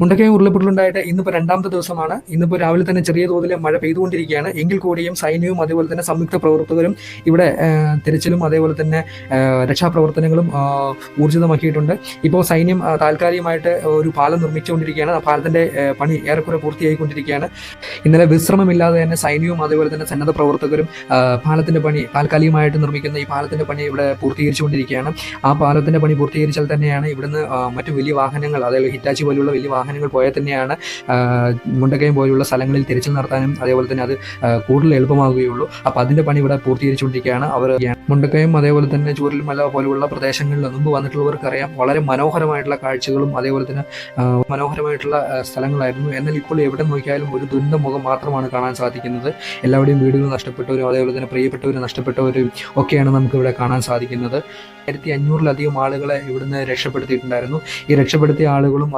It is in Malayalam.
മുണ്ടക്കയം ഉരുളപ്പൊട്ടലുണ്ടായിട്ട് ഇന്നിപ്പോ രണ്ടാമത്തെ ദിവസമാണ്. ഇന്നിപ്പോ രാവിലെ തന്നെ ചെറിയ തോതിൽ മഴ പെയ്തുകൊണ്ടിരിക്കുകയാണ്. എങ്കിൽ കൂടിയും സൈന്യവും അതേപോലെ തന്നെ സംയുക്ത പ്രവർത്തകരും ഇവിടെ തിരച്ചിലും അതേപോലെ തന്നെ രക്ഷാപ്രവർത്തനങ്ങളും ഊർജിതമാക്കിയിട്ടുണ്ട്. ഇപ്പോൾ സൈന്യം താൽക്കാലികമായിട്ട് ഒരു പാലം നിർമ്മിച്ചുകൊണ്ടിരിക്കുകയാണ്. ആ പാലത്തിന്റെ പണി ഏറെക്കുറെ പൂർത്തിയായിക്കൊണ്ടിരിക്കുകയാണ്. ഇന്നലെ വിശ്രമമില്ലാതെ തന്നെ സൈന്യവും അതേപോലെ തന്നെ സന്നദ്ധ പ്രവർത്തകരും പാലത്തിന്റെ പണി താൽക്കാലികമായിട്ട് നിർമ്മിക്കുന്ന ഈ പാലത്തിന്റെ പണി ഇവിടെ പൂർത്തീകരിച്ചുകൊണ്ടിരിക്കുകയാണ്. ആ പാലത്തിന്റെ പണി പൂർത്തീകരിച്ചാൽ തന്നെയാണ് ഇവിടുന്ന് മറ്റു വലിയ വാഹനങ്ങൾ അതായത് ഹിറ്റാച്ചി പോലുള്ള വലിയ വാഹനങ്ങൾ പോയാൽ തന്നെയാണ് മുണ്ടക്കയം പോലുള്ള സ്ഥലങ്ങളിൽ തിരച്ചിൽ നടത്താനും അതേപോലെ തന്നെ അത് കൂടുതൽ എളുപ്പമാകുകയുള്ളൂ അപ്പോൾ അതിന്റെ പണി ഇവിടെ പൂർത്തീകരിച്ചുകൊണ്ടിരിക്കുകയാണ്. അവർ മുണ്ടക്കയം അതേപോലെ തന്നെ ചൂരൽമല പോലുള്ള പ്രദേശങ്ങളിൽ മുമ്പ് വന്നിട്ടുള്ളവർക്കറിയാം വളരെ മനോഹരമായിട്ടുള്ള കാഴ്ചകളും അതേപോലെ തന്നെ മനോഹരമായിട്ടുള്ള സ്ഥലങ്ങളായിരുന്നു. എന്നാൽ ഇപ്പോൾ എവിടെ നോക്കിയാലും ഒരു ദുരന്ത മുഖം മാത്രമാണ് കാണാൻ സാധിക്കുന്നത്. എല്ലാവരുടെയും വീടുകൾ നഷ്ടപ്പെട്ടവരും അതേപോലെ തന്നെ പ്രിയപ്പെട്ടവരും നഷ്ടപ്പെട്ടവരും ഒക്കെയാണ് നമുക്ക് ഇവിടെ കാണാൻ സാധിക്കുന്നത്. ആയിരത്തി അഞ്ഞൂറിലധികം ആളുകളെ ഇവിടുന്ന് രക്ഷപ്പെടുത്തിയിട്ടുണ്ടായിരുന്നു. ഈ രക്ഷപ്പെടുത്തിയ ആളുകളും